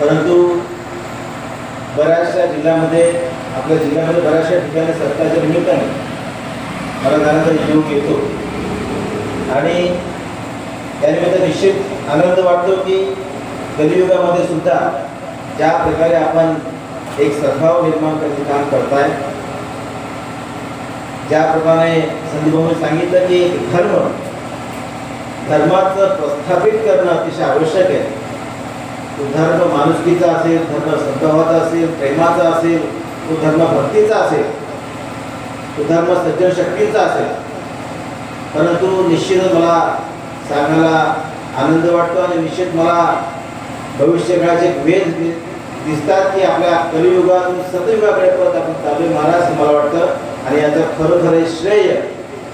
परंतु बऱ्याचशा जिल्ह्यामध्ये आपल्या जिल्ह्यामध्ये बऱ्याचशा ठिकाणी सरकारच्या निमित्ताने मला जाण्याचा योग येतो. आणि त्यानिमित्त निश्चित आनंद वाटतो की कलियुगामध्ये सुद्धा ज्या प्रकारे आपण एक सद्भाव निर्माण करण्याचे काम करताय ज्याप्रमाणे संदीपभाऊने सांगितलं की धर्म धर्माचं प्रस्थापित करणं अतिशय आवश्यक आहे. तो धर्म माणुसकीचा असेल धर्म सद्भावाचा असेल प्रेमाचा असेल तो धर्म भक्तीचा असेल तो धर्म सज्जन शक्तीचा असेल. परंतु निश्चितच मला सांगायला आनंद वाटतो आणि निश्चित मला भविष्यकाळाचे वेध दिसतात की आपल्या कलियुगातून सतयुगाकडे परत आपण चालू महाराज मला वाटतं. आणि याचं खरोखर श्रेय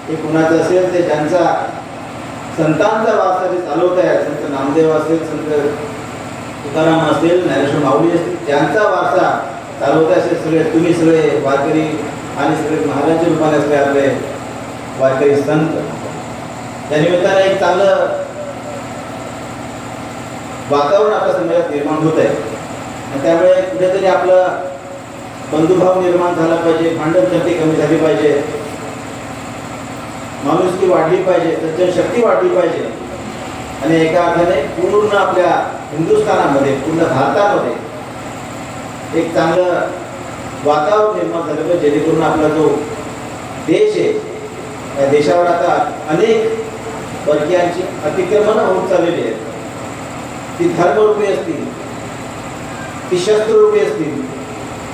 हे कुणाचं असेल ते ज्यांचा संतांचा वास चालवत आहे संत नामदेव असेल संत तुकाराम असतील ज्ञानेश्वर माऊली असतील त्यांचा वारसा चालवत असेल असे सगळे तुम्ही सगळे वारकरी आणि सगळे महाराजांच्या रूपाने असले आपले वारकरी संत. या निमित्ताने एक चांगलं वातावरण आपल्या समाजात निर्माण होत आहे. आणि त्यामुळे कुठेतरी आपलं बंधुभाव निर्माण झाला पाहिजे भांडण शक्ती कमी झाली पाहिजे. माणुसकी वाढली पाहिजे सज्जन शक्ती वाढली पाहिजे. आणि एका अर्थाने पूर्ण आपल्या हिंदुस्थानामध्ये पूर्ण भारतामध्ये एक चांगलं वातावरण निर्माण झालं पाहिजे जेणेकरून आपला जो देश आहे त्या देशावर आता अनेक परकीयांची अतिक्रमणं होत चाललेली आहेत. ती धर्मरूपी असतील ती शस्त्ररूपी असतील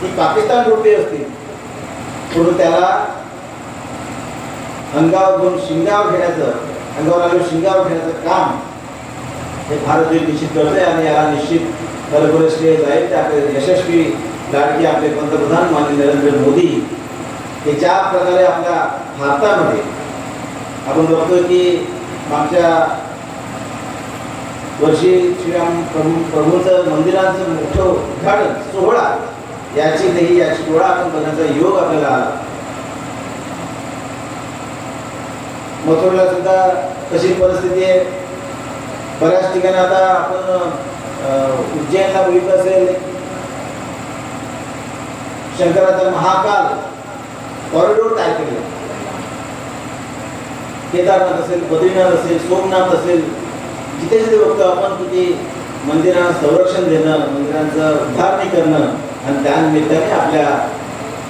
ती पाकिस्तान रूपी असतील म्हणून त्याला अंगावर घेऊन शिंगावर घेण्याचं अंगावर आलो शिंगावर घेण्याचं काम हे भारत देश निश्चित करते आणि याला निश्चित खरोखर श्रेय जाईल ते आपले यशस्वी लाडके आपले पंतप्रधान माननीय नरेंद्र मोदी हे ज्या प्रकारे आपल्या भारतामध्ये आपण बघतोय की मागच्या वर्षी श्रीराम प्रभू प्रभूंचं मंदिरांचं मोठं उद्घाटन सोहळा याची नाही याची सोहळा आपण बघण्याचा योग आपल्याला आला. मथुरला सुद्धा तशी परिस्थिती आहे. बऱ्याच ठिकाणी आता आपण उज्जैनला बघितलं असेल. शंकराचा महाकाल कॉरिडोर तयार केले केदारनाथ असेल बद्रीनाथ असेल सोमनाथ असेल जिथे जिथे बघतो आपण तिथे मंदिरांना संरक्षण देणं मंदिरांचं उभारणी करणं आणि त्यानिमित्ताने आपल्या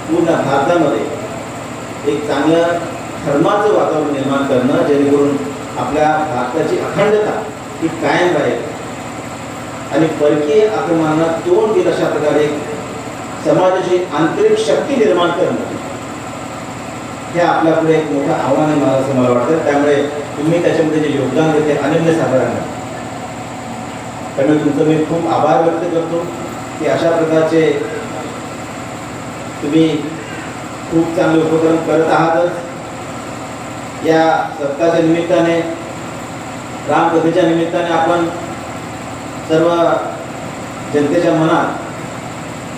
पूर्ण भारतामध्ये एक चांगलं धर्माचं वातावरण निर्माण करणं जेणेकरून आपल्या भारताची अखंडता ही कायम राहील. आणि परकीय आक्रमणांना तोंड देत अशा प्रकारे समाजाची आंतरिक शक्ती निर्माण करणं. हे आपल्यापुढे एक मोठं आव्हान आहे मला असं मला वाटतं. त्यामुळे तुम्ही त्याच्यामध्ये जे योगदान देते अनन्य साधारण. त्यामुळे तुमचं मी खूप आभार व्यक्त करतो की अशा प्रकारचे तुम्ही खूप चांगले उपक्रम करत आहातच. या सप्ताहाच्या निमित्ताने रामकथेच्या निमित्ताने आपण सर्व जनतेच्या मनात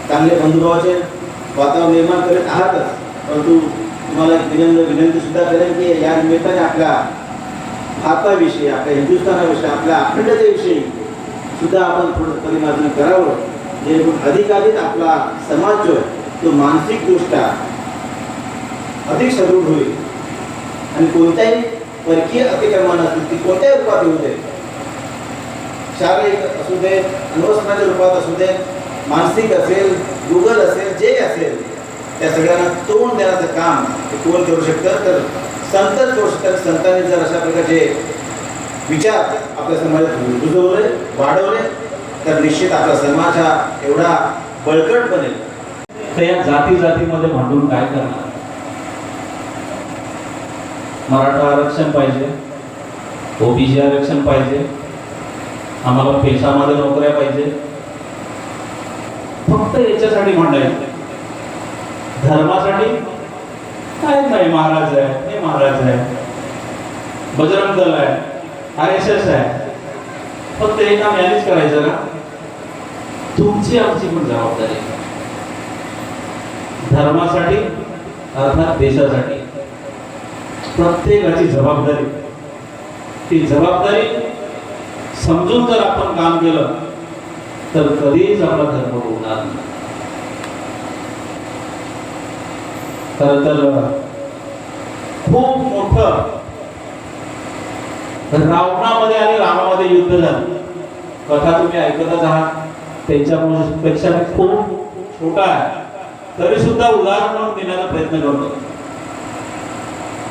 चांगले बंधुभावाचे वातावरण निर्माण करत आहातच. परंतु तुम्हाला एक विनम्र विनंती सुद्धा करेन की या निमित्ताने आपल्या भारताविषयी आपल्या हिंदुस्थानाविषयी आपल्या अखंडतेविषयी सुद्धा आपण थोडं परिमार्जन करावं. जेणेकरून अधिकाधिक आपला समाज जो आहे तो मानसिकदृष्ट्या अधिक सदृढ होईल. आणि कोणत्याही परकीय अतिक्रमण असतील ती कोणत्याही रूपात येऊ दे. शारीरिक असू दे अनुवसनाच्या रूपात असू दे मानसिक असेल गुगल असेल जे असेल त्या सगळ्यांना तोंड देण्याचं काम ते कोण करू शकतं? तर संतच करू शकतात. संतांनी जर अशा प्रकारचे विचार आपल्या समाजात रुजवले वाढवले तर निश्चित आपला समाज हा एवढा बळकट बनेल तर या जाती जातीमध्ये भांडून काय करणार? मराठा आरक्षण पाहिजे ओबीसी आरक्षण पाहिजे आम्हाला पेशामध्ये नोकऱ्या पाहिजे. फक्त याच्यासाठी भांडायचं धर्मासाठी काय नाही महाराज आहे हे महाराज आहे. बजरंग दल आहे आर एस एस आहे. फक्त हे काम यानेच करायचं ना. तुमची आमची पण जबाबदारी धर्मासाठी अर्थात देशासाठी. प्रत्येकाची जबाबदारी. ती जबाबदारी समजून जर आपण काम केलं तर कधीच आपला धर्म होणार नाही. खर तर खूप मोठं रावणामध्ये आणि रामामध्ये युद्ध झालं. कथा तुम्ही ऐकतच आहात. त्यांच्यापेक्षा खूप छोटा आहे. तरी सुद्धा उदाहरण म्हणून देण्याचा प्रयत्न करतो.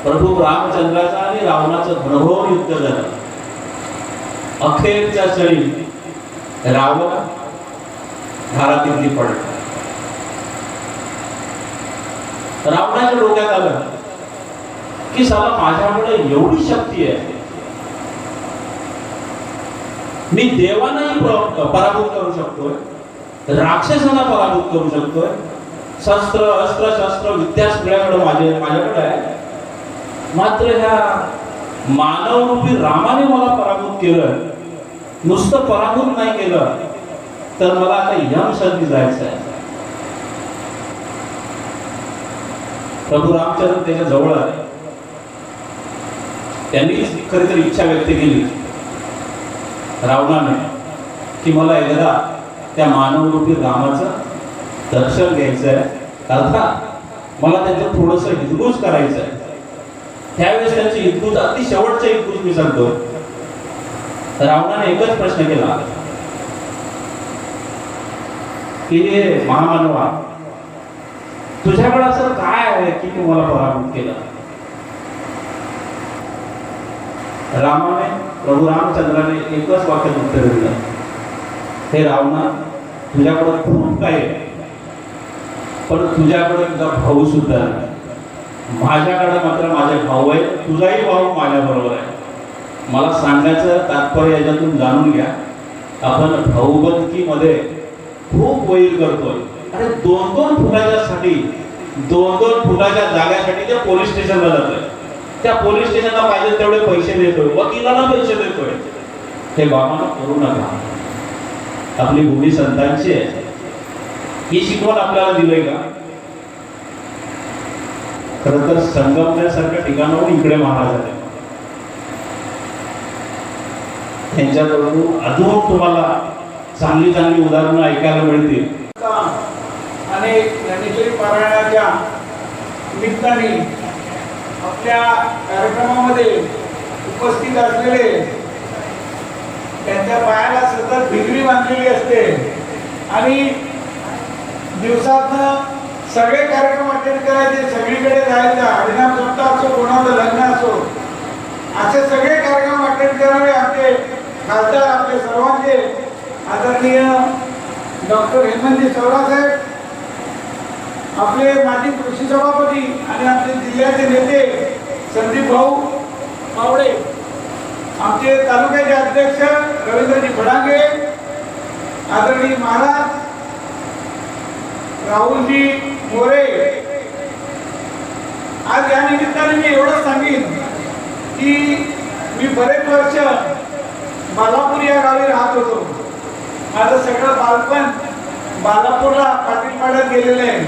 प्रभू रामचंद्राचा आणि रावणाचं प्रभव युद्ध झालं. अखेरच्या क्षणी रावण घरातील पडला. रावणाच्या डोक्यात आलं की साला माझ्याकडे एवढी शक्ती आहे. मी देवांनाही पराभूत करू शकतोय राक्षसांना पराभूत करू शकतोय. शस्त्र अस्त्र शस्त्र विद्या सगळ्याकडे माझे माझ्याकडे आहे. मात्र ह्या मानवरूपी रामाने मला पराभूत केलं नुसतं पराभूत नाही केलं तर मला आता यमसाठी जायचं आहे. प्रभू रामचंद्र त्याच्याजवळ आले. त्यांनी खरी तर इच्छा व्यक्त केली रावणाने की मला एकदा त्या मानवरूपी रामाचं दर्शन घ्यायचं आहे अर्थात मला त्याचं थोडस हितगुज करायचं आहे त्यावेळेस त्यांची हितगुज अगदी शेवटचं हितगुज मी सांगतो. रावणाने एकच प्रश्न केला. की हे महामानवा तुझ्याकडे असं काय आहे की तू मला पराभूत केला? रामाने प्रभू रामचंद्राने एकच वाक्यात उत्तर दिलं. हे रावणा तुझ्याकडे खूप काय आहे. पण तुझ्याकडे तुझा भाऊ सुद्धा नाही. माझ्याकडे मात्र माझे भाऊ आहे तुझाही भाऊ माझ्याबरोबर आहे. मला सांगायचं तात्पर्य याच्यातून जाणून घ्या. आपण भाऊबंदकीमध्ये खूप वैर करतोय. अरे दोन दोन फुटाच्यासाठी दोन दोन फुटाच्या जाग्यासाठी त्या पोलीस स्टेशनला जातोय. त्या पोलीस स्टेशनला पाहिजे तेवढे पैसे देतोय वकिलांना पैसे देतोय. हे बाबांना करू नका. आपली भूमी संतांची आहे. ही शिकवण आपल्याला दिलंय का? खर तर संगमण्यासारख्या ठिकाणाहून इकडे महाराज आले. त्यांच्याकडून अजून तुम्हाला चांगली चांगली उदाहरणं ऐकायला मिळतील. आणि ज्ञानेश्वरी पारायणाच्या निमित्ताने आपल्या कार्यक्रमामध्ये उपस्थित असलेले त्यांच्या पायाला सतत भिगरी बांधलेली असते. आणि दिवसातनं सगळे कार्यक्रम अटेंड करायचे सगळीकडे जायचं हरिनाम सप्ताह असो कोणाचं लग्न असो असे सगळे कार्यक्रम अटेंड करावे आपले खासदार आपले सर्वांचे आदरणीय डॉक्टर हेमंतजी साहेब आपले माजी कृषी सभापती आणि आपले जिल्ह्याचे नेते संदीप भाऊ मावळे आमचे तालुक्याचे अध्यक्ष रवींद्रजी फडांगे आदरणीय महाराज राहुलजी मोरे. आज या निमित्ताने मी एवढं सांगेन की मी बरेच वर्ष बालापूर या गावी राहत होतो. माझं सगळं बालपण बालापूरला पाटील पाड्यात गेलेलं आहे.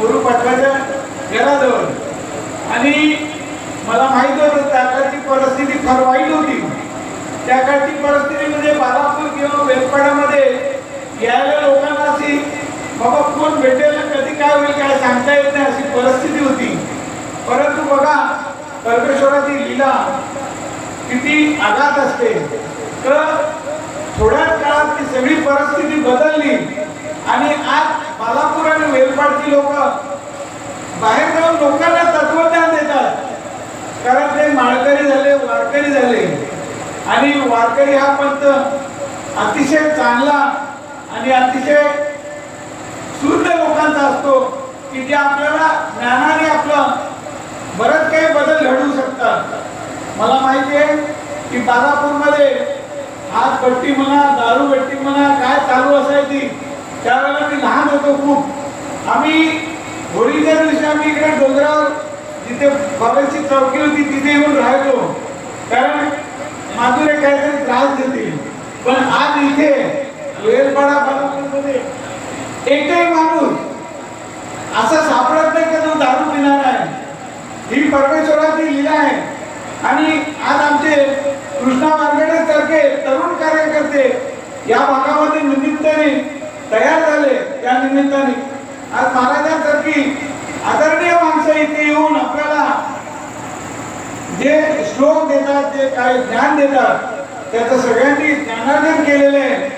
गुरु पाटलाच्या घराजवळ. आणि मला माहीत होतं त्या काळची परिस्थिती फार वाईट होती. त्या काळची परिस्थिती म्हणजे बालापूर किंवा वेलपाड्यामध्ये यायला लोकांना अशी बाबा कोण भेटेल कधी काय होईल काय सांगता येत नाही अशी परिस्थिती होती. परंतु बघा परमेश्वराची लीला किती आघात असते. तर थोड्याच काळात ती सगळी परिस्थिती बदलली आणि आज बालापूर आणि वेलपाडची लोक बाहेर जाऊन लोकांना तत्वज्ञान देतात. कारण ते माळकरी झाले वारकरी झाले. आणि वारकरी हा पंथ अतिशय चांगला आणि अतिशय लोकांचा असतो की जे आपल्याला ज्ञानाने आपलं बरंच काही बदल घडवू शकतात. मला माहिती आहे की बालापूरमध्ये आज भट्टी म्हणा दारू भट्टी म्हणा काय चालू असायची त्यावेळेला मी लहान होतो खूप. आम्ही होळीच्या दिवशी आम्ही इकडे डोंगरावर जिथे बाबाची चौकी होती तिथे येऊन राहिलो. कारण माधुरे काहीतरी त्रास देतील. पण आज इथे वेलपाडा बालापूरमध्ये एकही माणूस असं सापडत नाही की जो दारू पिणार आहे? ही परमेश्वराची लीला आहे. आणि आज आमचे कृष्णा मार्गडे सारखे तरुण कार्यकर्ते या भागामध्ये निमित्ताने तयार झाले त्या निमित्ताने. आज महाराजांसारखी आदरणीय माणसं इथे येऊन आपल्याला जे श्लोक देतात जे काही ज्ञान देतात त्याचं सगळ्यांनी ज्ञानार्जन केलेलं आहे.